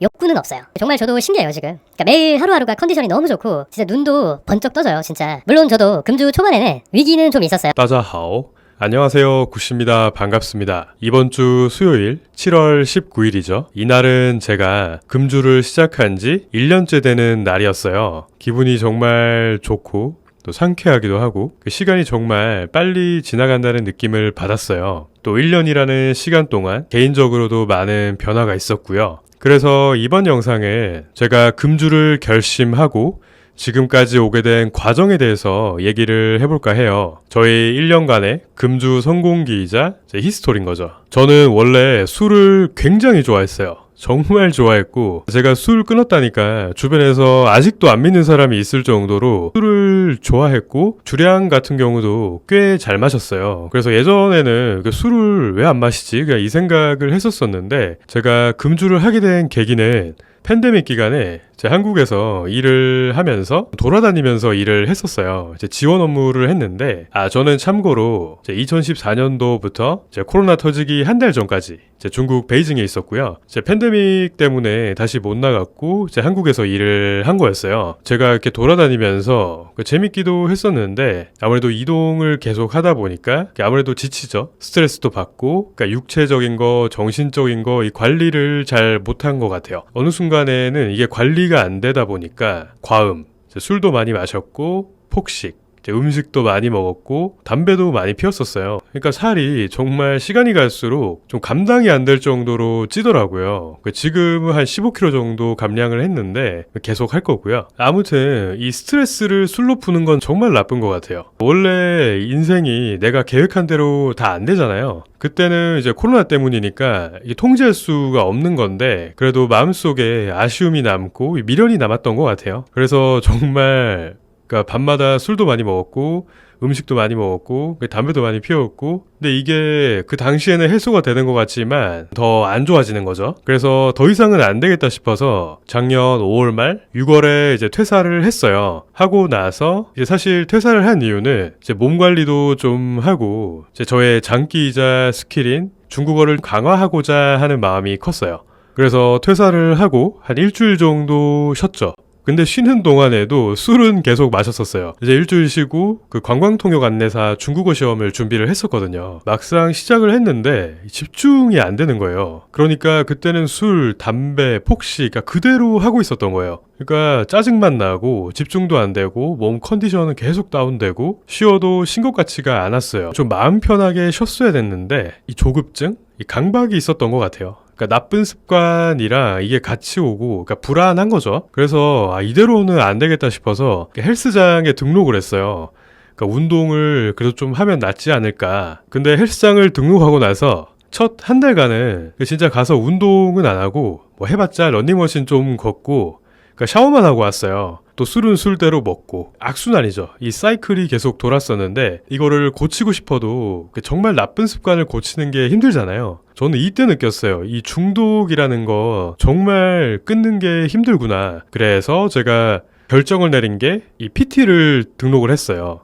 욕구는 없어요. 정말 저도 신기해요 지금. 그러니까 매일 하루하루가 컨디션이 너무 좋고 진짜 눈도 번쩍 떠져요 진짜. 물론 저도 금주 초반에는 위기는 좀 있었어요. 따자하오. 안녕하세요. 구씨입니다. 반갑습니다. 이번 주 수요일 7월 19일이죠. 이날은 제가 금주를 시작한 지 1년째 되는 날이었어요. 기분이 정말 좋고 또 상쾌하기도 하고 그 시간이 정말 빨리 지나간다는 느낌을 받았어요. 또 1년이라는 시간 동안 개인적으로도 많은 변화가 있었고요. 그래서 이번 영상에 제가 금주를 결심하고 지금까지 오게 된 과정에 대해서 얘기를 해볼까 해요. 저희 1년간의 금주 성공기이자 제 히스토리인 거죠. 저는 원래 술을 굉장히 좋아했어요. 정말 좋아했고 제가 술 끊었다니까 주변에서 아직도 안 믿는 사람이 있을 정도로 술을 좋아했고 주량 같은 경우도 꽤 잘 마셨어요. 그래서 예전에는 그 술을 왜 안 마시지? 그냥 이 생각을 했었었는데 제가 금주를 하게 된 계기는 팬데믹 기간에 제 한국에서 일을 하면서 돌아다니면서 일을 했었어요. 이제 지원 업무를 했는데 아 저는 참고로 2014년도부터 코로나 터지기 한 달 전까지 제 중국 베이징에 있었고요. 제 팬데믹 때문에 다시 못 나갔고 제 한국에서 일을 한 거였어요. 제가 이렇게 돌아다니면서 그 재밌기도 했었는데 아무래도 이동을 계속 하다 보니까 아무래도 지치죠. 스트레스도 받고 그러니까 육체적인 거, 정신적인 거 이 관리를 잘 못한 것 같아요. 어느 순간에는 이게 관리가 안 되다 보니까 과음, 술도 많이 마셨고 폭식, 음식도 많이 먹었고 담배도 많이 피웠었어요. 그러니까 살이 정말 시간이 갈수록 좀 감당이 안 될 정도로 찌더라고요. 그 지금은 한 15kg 정도 감량을 했는데 계속 할 거고요. 아무튼 이 스트레스를 술로 푸는 건 정말 나쁜 것 같아요. 원래 인생이 내가 계획한 대로 다 안 되잖아요. 그때는 이제 코로나 때문이니까 통제할 수가 없는 건데 그래도 마음속에 아쉬움이 남고 미련이 남았던 것 같아요. 그래서 정말 그러니까 밤마다 술도 많이 먹었고 음식도 많이 먹었고 담배도 많이 피웠고 근데 이게 그 당시에는 해소가 되는 것 같지만 더 안 좋아지는 거죠. 그래서 더 이상은 안 되겠다 싶어서 작년 5월 말 6월에 이제 퇴사를 했어요. 하고 나서 이제 사실 퇴사를 한 이유는 이제 몸 관리도 좀 하고 이제 저의 장기이자 스킬인 중국어를 강화하고자 하는 마음이 컸어요. 그래서 퇴사를 하고 한 일주일 정도 쉬었죠. 근데 쉬는 동안에도 술은 계속 마셨었어요. 이제 일주일 쉬고 그 관광통역 안내사 중국어 시험을 준비를 했었거든요. 막상 시작을 했는데 집중이 안 되는 거예요. 그러니까 그때는 술, 담배, 폭식 그러니까 그대로 하고 있었던 거예요. 그러니까 짜증만 나고 집중도 안 되고 몸 컨디션은 계속 다운되고 쉬어도 쉰 것 같지가 않았어요. 좀 마음 편하게 쉬었어야 됐는데 이 조급증, 이 강박이 있었던 것 같아요. 그러니까 나쁜 습관이랑 이게 같이 오고 그러니까 불안한 거죠. 그래서 아, 이대로는 안 되겠다 싶어서 헬스장에 등록을 했어요. 그러니까 운동을 그래도 좀 하면 낫지 않을까. 근데 헬스장을 등록하고 나서 첫 한 달간은 진짜 가서 운동은 안 하고 뭐 해봤자 런닝머신 좀 걷고 그러니까 샤워만 하고 왔어요. 또 술은 술대로 먹고 악순환이죠. 이 사이클이 계속 돌았었는데 이거를 고치고 싶어도 그 정말 나쁜 습관을 고치는 게 힘들잖아요. 저는 이때 느꼈어요. 이 중독이라는 거 정말 끊는 게 힘들구나. 그래서 제가 결정을 내린 게 이 PT를 등록을 했어요.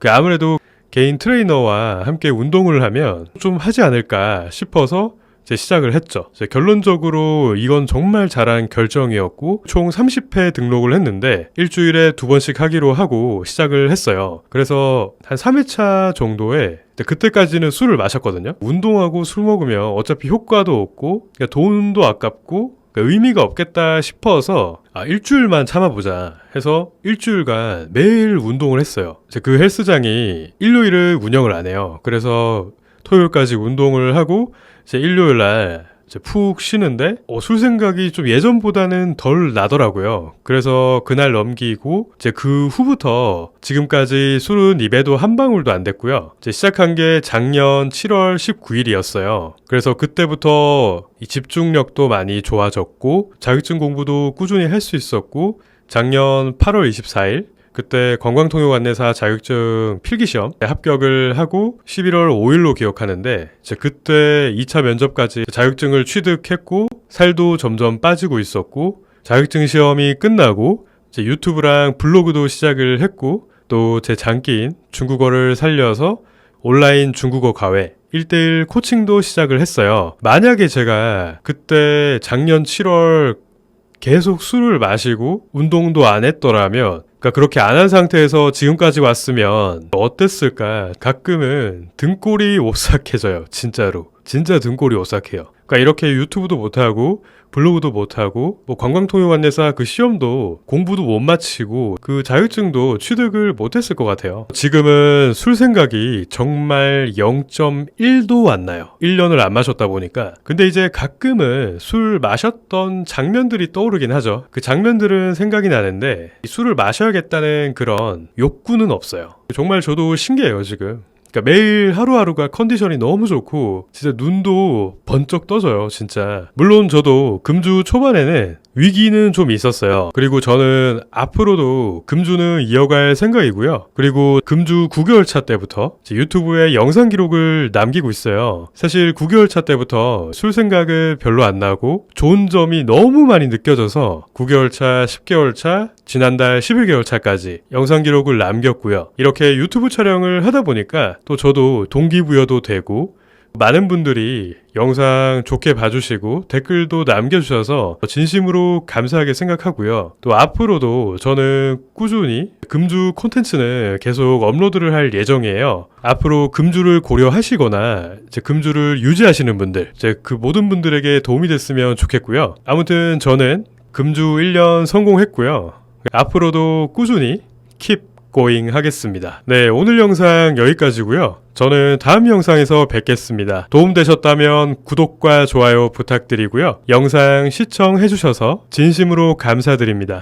그 아무래도 개인 트레이너와 함께 운동을 하면 좀 하지 않을까 싶어서 이제 시작을 했죠. 이제 결론적으로 이건 정말 잘한 결정이었고 총 30회 등록을 했는데 일주일에 두 번씩 하기로 하고 시작을 했어요. 그래서 한 3회차 정도에 그때까지는 술을 마셨거든요. 운동하고 술 먹으면 어차피 효과도 없고 그러니까 돈도 아깝고 그러니까 의미가 없겠다 싶어서 아, 일주일만 참아보자 해서 일주일간 매일 운동을 했어요. 그 헬스장이 일요일을 운영을 안 해요. 그래서 토요일까지 운동을 하고 이제 일요일 날 이제 푹 쉬는데 어, 술 생각이 좀 예전보다는 덜 나더라고요. 그래서 그날 넘기고 이제 그 후부터 지금까지 술은 입에도 한 방울도 안 됐고요. 이제 시작한 게 작년 7월 19일이었어요. 그래서 그때부터 이 집중력도 많이 좋아졌고 자격증 공부도 꾸준히 할 수 있었고 작년 8월 24일 그때 관광통역 안내사 자격증 필기시험 합격을 하고 11월 5일로 기억하는데 그때 2차 면접까지 자격증을 취득했고 살도 점점 빠지고 있었고 자격증 시험이 끝나고 유튜브랑 블로그도 시작을 했고 또 제 장기인 중국어를 살려서 온라인 중국어 과외 1대1 코칭도 시작을 했어요. 만약에 제가 그때 작년 7월 계속 술을 마시고 운동도 안 했더라면 그러니까 그렇게 안 한 상태에서 지금까지 왔으면 어땠을까? 가끔은 등골이 오싹해져요. 진짜로. 진짜 등골이 오싹해요. 그러니까 이렇게 유튜브도 못하고 블로그도 못하고 뭐 관광통역안내사 그 시험도 공부도 못 마치고 그 자격증도 취득을 못했을 것 같아요. 지금은 술 생각이 정말 0.1도 안 나요. 1년을 안 마셨다 보니까. 근데 이제 가끔은 술 마셨던 장면들이 떠오르긴 하죠. 그 장면들은 생각이 나는데 이 술을 마셔야겠다는 그런 욕구는 없어요. 정말 저도 신기해요, 지금. 그러니까 매일 하루하루가 컨디션이 너무 좋고 진짜 눈도 번쩍 떠져요 진짜. 물론 저도 금주 초반에는 위기는 좀 있었어요. 그리고 저는 앞으로도 금주는 이어갈 생각이고요. 그리고 금주 9개월 차 때부터 제 유튜브에 영상 기록을 남기고 있어요. 사실 9개월 차 때부터 술 생각은 별로 안 나고 좋은 점이 너무 많이 느껴져서 9개월 차 10개월 차 지난달 11개월 차까지 영상 기록을 남겼고요. 이렇게 유튜브 촬영을 하다 보니까 또 저도 동기부여도 되고 많은 분들이 영상 좋게 봐주시고 댓글도 남겨주셔서 진심으로 감사하게 생각하고요. 또 앞으로도 저는 꾸준히 금주 콘텐츠는 계속 업로드를 할 예정이에요. 앞으로 금주를 고려하시거나 이제 금주를 유지하시는 분들, 이제 그 모든 분들에게 도움이 됐으면 좋겠고요. 아무튼 저는 금주 1년 성공했고요. 앞으로도 꾸준히 킵 고잉 하겠습니다. 네, 오늘 영상 여기까지고요. 저는 다음 영상에서 뵙겠습니다. 도움되셨다면 구독과 좋아요 부탁드리고요. 영상 시청해주셔서 진심으로 감사드립니다.